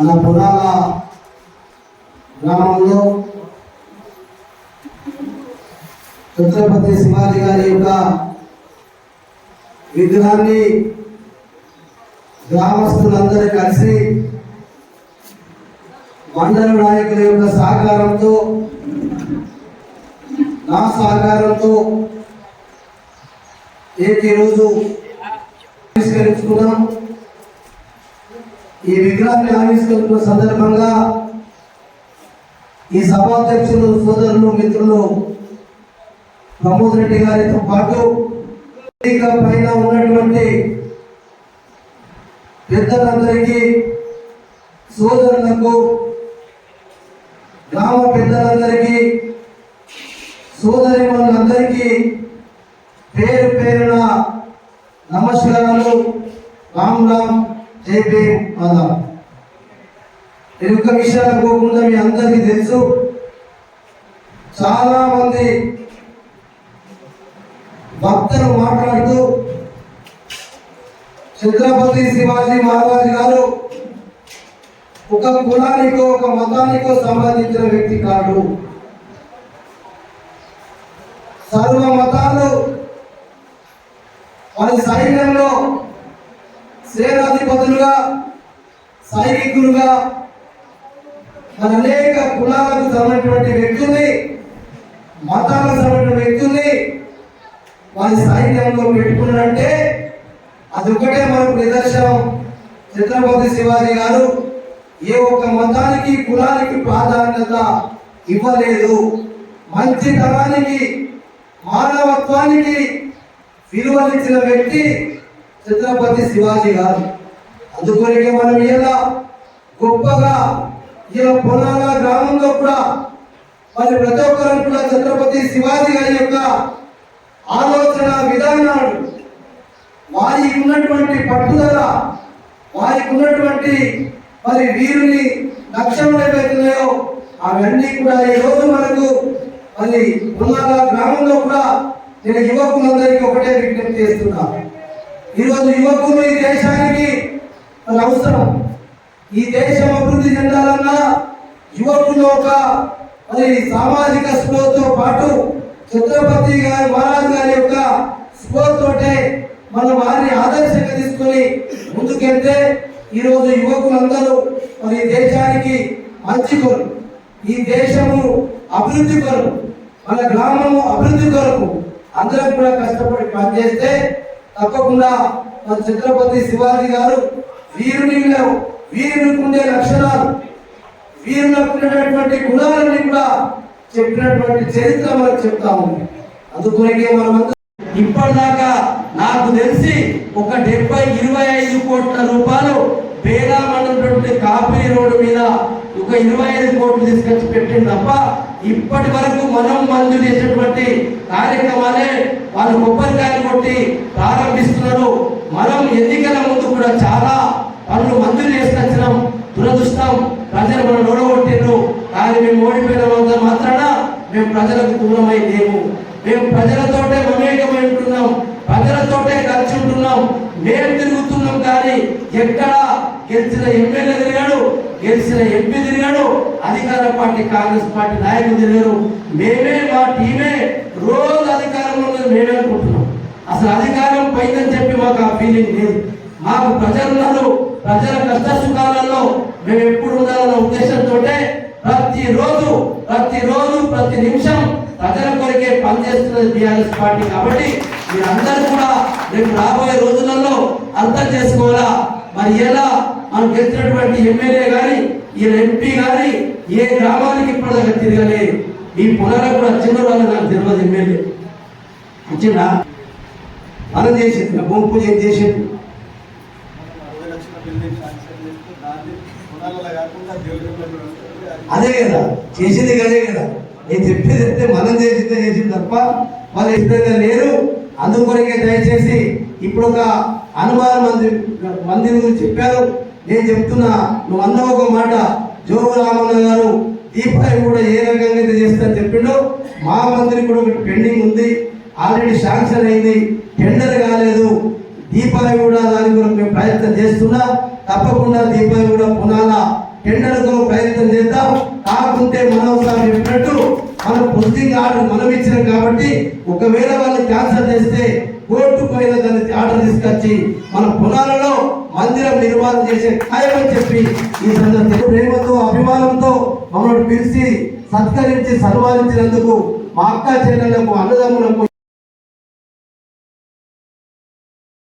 మన పురాణ గ్రామంలో ఛత్రపతి శివాజీ గారి యొక్క విగ్రహాన్ని గ్రామస్తులందరూ కలిసి మండల నాయకుల యొక్క సహకారంతో నా సహకారంతో ఏటి రోజు ఆవిష్కరించుకున్నాం. ఈ విగ్రహాన్ని ఆవిష్కరించిన సందర్భంగా ఈ సభాధ్యక్షులు సోదరులు మిత్రులు ప్రమోద్ రెడ్డి గారితో పాటు పైన ఉన్నటువంటి పెద్దలందరికీ సోదరులకు గ్రామ పెద్దలందరికీ సోదరి వాళ్ళందరికీ పేరు పేరున నమస్కారాలు. రామ్ రామ్. జై భీమ్ నేను ఒక విషయాలు పోకుండా మీ అందరికీ తెలుసు. చాలా మంది భక్తులు మాట్లాడుతూ ఛత్రపతి శివాజీ మహారాజ్ గారు ఒక కులానికో ఒక మతానికో సంబంధించిన వ్యక్తి కాదు. సర్వ మతాలు వారి సైన్యంలో సేనాధిపతులుగా సైనికులుగా మన అనేక కులాలకు సంబంధించినటువంటి వ్యక్తుల్ని మతాలకు సంబంధించిన వ్యక్తుల్ని వారి సైన్యంలో పెట్టుకున్నారంటే అది ఒకటే మనకు నిదర్శనం. ఛత్రపతి శివాజీ గారు ఏ ఒక్క మతానికి కులానికి ప్రాధాన్యత ఇవ్వలేదు. మంచితనానికి మానవత్వానికి విలువనిచ్చిన వ్యక్తి ఛత్రపతి శివాజీ గారు. అందుకొనికే మనం ఇలా గొప్పగా ఇలా పొలాల గ్రామంలో కూడా మరి ప్రతి ఒక్కరు కూడా ఛత్రపతి శివాజీ గారి యొక్క ఆలోచన విధానాలు వారికి ఉన్నటువంటి పట్టుదల వారికి ఉన్నటువంటి మరి వీరుని లక్ష్యం ఏవైతున్నాయో అవన్నీ కూడా ఈ రోజు మనకు మరి పుల్లాల గ్రామంలో కూడా నేను యువకులందరికీ ఒకటే విజ్ఞప్తి చేస్తున్నాను ఈరోజు యువకులు ఈ దేశానికి అవసరం. ఈ దేశం అభివృద్ధి చెందాలన్నా యువకులు ఒక మరి సామాజిక స్పృహతో పాటు ఛత్రపతి గారి మహారాజ్ గారి యొక్క స్పృహతోటే మనం వారిని ఆదర్శంగా తీసుకొని ముందుకెళ్తే ఈరోజు యువకులందరూ మరి ఈ దేశానికి మంచి కొరకు ఈ దేశము అభివృద్ధి కొరకు మన గ్రామము అభివృద్ధి కొరకు అందరం కూడా కష్టపడి పనిచేస్తే తప్పకుండా మన ఛత్రపతి శివాజీ గారు వీరునిలో వీరునికి ఉండే లక్షణాలు వీరులకున్నటువంటి గుణాలన్నీ కూడా చెప్పినటువంటి చరిత్ర మనకు చెప్తా ఉంది. అందుకొరకే మనమంతా ఇప్పటిదాకా నాకు తెలిసి ఒక డెబ్బై ఇరవై ఐదు కోట్ల రూపాయలు బేరామన్నటువంటి కాపీ రోడ్డు మీద ఒక ఇరవై ఐదు కోట్లు తీసుకొచ్చి పెట్టింది తప్ప ఇప్పటి వరకు మనం మంజూరు చేసినటువంటి కార్యక్రమాలే వాళ్ళు కొబ్బరికాయలు కొట్టి ప్రారంభిస్తున్నారు. మనం ఎన్నికల ముందు కూడా చాలా పనులు మంజూరు చేసుకొచ్చినాం దురదృష్టం. ప్రజలు మనం ఓడగొట్టిండ్రు కానీ మేము ఓడిపోయిన మాత్రాన మేము ప్రజలకు దూరమై లేము. మేము ప్రజలతోటే మమేకమై ఉంటున్నాం. ప్రజలతోటే కలిసి ఉంటున్నాం. మేము తిరుగుతున్నాం కానీ ఎక్కడ గెలిచిన ఎమ్మెల్యే తిరిగాడు. గెలిచిన ఎంపీ తిరిగాడు. అధికార పార్టీ కాంగ్రెస్ పార్టీ నాయకులు తిరిగారు. మేమే మా టీమే రోజు అధికారంలో మేమే అనుకుంటున్నాం. అసలు అధికారం పోయిందని చెప్పి మాకు ఆ ఫీలింగ్ లేదు. మాకు ప్రజలున్నారు ప్రజల కష్ట సుఖాలలో మేము ఎప్పుడు ఉండాలన్న ఉద్దేశంతో ప్రతి రోజు ప్రతి రోజు ప్రతి నిమిషం ప్రజల కొరికే పనిచేస్తున్నది బీఆర్ఎస్ పార్టీ కాబట్టి మీరందరూ కూడా రేపు రాబోయే రోజులలో అర్థం చేసుకోవాలా? మరి ఎలా? మనం గెలిచినటువంటి ఎమ్మెల్యే గాని ఈ ఎంపీ గాని ఏ గ్రామానికి ఇప్పటిదాకా తిరగలే. ఈ పొలాల కూడా చిన్న వాళ్ళు నాకు తెలియదు ఎమ్మెల్యే. వచ్చిందా మనం చేసింది నా భూమి పూజ ఏం చేసింది? అదే కదా చేసింది కదే కదా. నేను చెప్పేది అయితే మనం చేసిందే చేసింది తప్ప వాళ్ళు ఇష్టంగా లేరు. అందుకొరకే దయచేసి ఇప్పుడు ఒక అనుమాన మంది మంది గురించి చెప్పారు. నేను చెప్తున్నా నువ్వు అన్న ఒక మాట జోగు రామన్న గారు దీపావళి కూడా ఏ రకంగా అయితే చేస్తారని చెప్పిండు మా మంత్రి కూడా ఒకటి పెండింగ్ ఉంది. ఆల్రెడీ శాంక్షన్ అయింది. టెండర్ కాలేదు. దీపావళి కూడా దాని కొరకు మేము ప్రయత్నం చేస్తున్నా. తప్పకుండా దీపావళి కూడా పునాల టెండర్తో ప్రయత్నం చేద్దాం. కాకుంటే మనం సార్ చెప్పినట్టు మనం పొజిటింగ్ ఆర్డర్ మనం ఇచ్చినాం కాబట్టి ఒకవేళ వాళ్ళు క్యాన్సల్ చేస్తే కోర్టు పోయిన దాన్ని ఆర్డర్ తీసుకొచ్చి మన పునాలలో మందిరం నిర్మాణం చేసే ఖాయమని చెప్పి ఈ సందర్భంగా ప్రేమతో అభిమానంతో మమ్మల్ని పిలిచి సత్కరించి సన్మానించినందుకు మా అక్క చెల్లెళ్ళకు అన్నదమ్ములకు